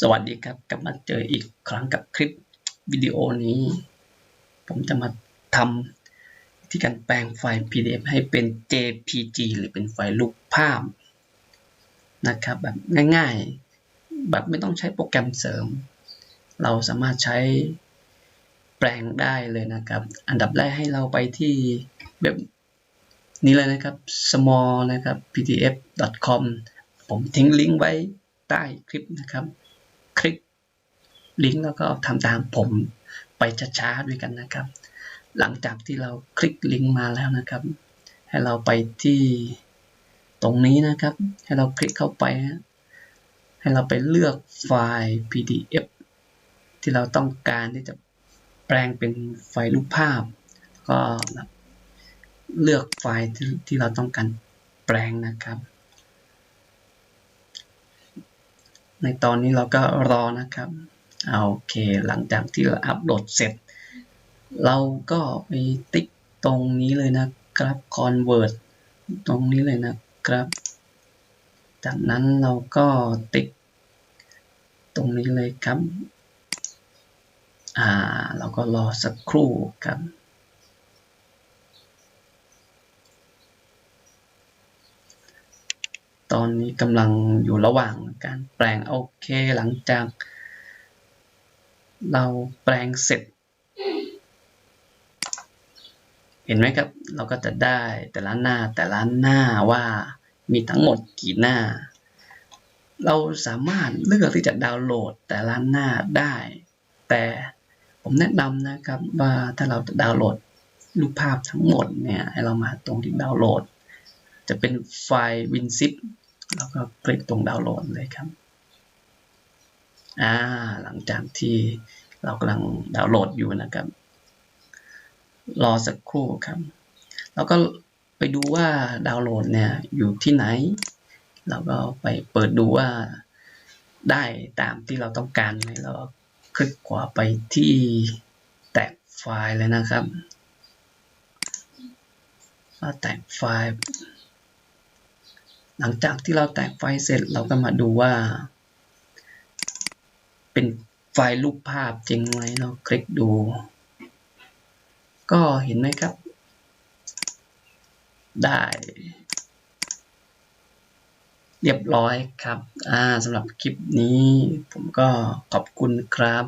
สวัสดีครับ กลับมาเจออีกครั้งกับคลิปวิดีโอนี้ ผมจะมาทำที่การแปลงไฟล์ PDF ให้เป็น JPG หรือเป็นไฟล์รูปภาพนะครับ แบบง่ายๆ แบบไม่ต้องใช้โปรแกรมเสริม เราสามารถใช้แปลงได้เลยนะครับ อันดับแรกให้เราไปที่แบบนี้เลยนะครับ small นะครับ pdf.com ผมทิ้งลิงก์ไว้ใต้คลิปนะครับ ลิกลิงก์แล้วก็ทำตามผมไปช้าๆด้วยกันนะครับ หลังจากที่เราคลิกลิงก์มาแล้วนะครับ ให้เราไปที่ตรงนี้นะครับ ให้เราคลิกเข้าไป ให้เราไปเลือกไฟล์ PDF ที่เราต้องการที่จะแปลงเป็นไฟล์รูปภาพ ก็เลือกไฟล์ที่ที่เราต้องการแปลงนะครับ ในตอนนี้เราก็รอนะครับโอเคหลังจากที่เราอัปโหลดเสร็จ เราก็ไปติ๊กตรงนี้เลยนะครับ convert ตรงนี้เลยนะครับ จากนั้นเราก็ติ๊กตรงนี้เลยครับ อ่า เราก็รอสักครู่ครับ ตอนนี้กำลังอยู่ระหว่างการแปลงโอเคหลังจากเราแปลงเสร็จ เห็นไหมครับ เราก็จะได้แต่ละหน้าแต่ละหน้าว่ามีทั้งหมดกี่หน้า เราสามารถเลือกที่จะดาวน์โหลดแต่ละหน้าได้ แต่ผมแนะนำนะครับว่าถ้าเราจะดาวน์โหลดรูปภาพทั้งหมดเนี่ยให้เรามาตรงที่ดาวน์โหลด จะเป็นไฟล์ WinZip แล้วก็คลิกตรงดาวน์โหลดเลยครับอ่าหลังจากที่เรากำลังดาวน์โหลดอยู่นะครับ รอสักครู่ครับ แล้วก็ไปดูว่าดาวน์โหลดเนี่ยอยู่ที่ไหน เราก็ไปเปิดดูว่าได้ตามที่เราต้องการไหมเราคลิกขวาไปที่แตกไฟล์เลยนะครับแตกไฟล์ หลังจากที่เราแตกไฟล์เสร็จเราก็มาดูว่า เป็นไฟล์รูปภาพจริงไหมเราคลิกดู ก็เห็นไหมครับ ได้ เรียบร้อยครับ อ่าสำหรับคลิปนี้ผมก็ขอบคุณครับ